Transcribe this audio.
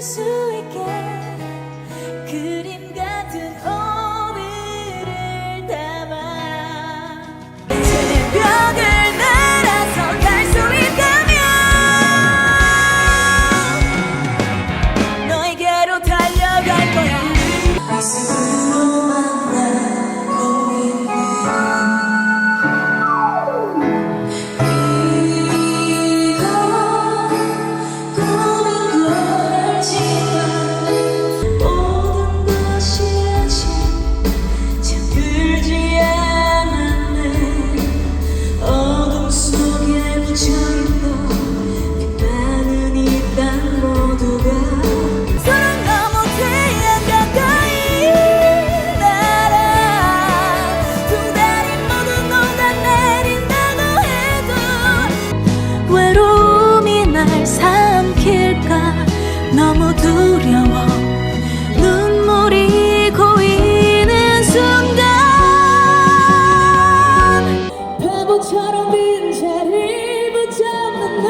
볼수 있게 그림 날 삼킬까? 너무 두려워. 눈물이 고이는 순간. 바보처럼 빈자를 붙잡는 나.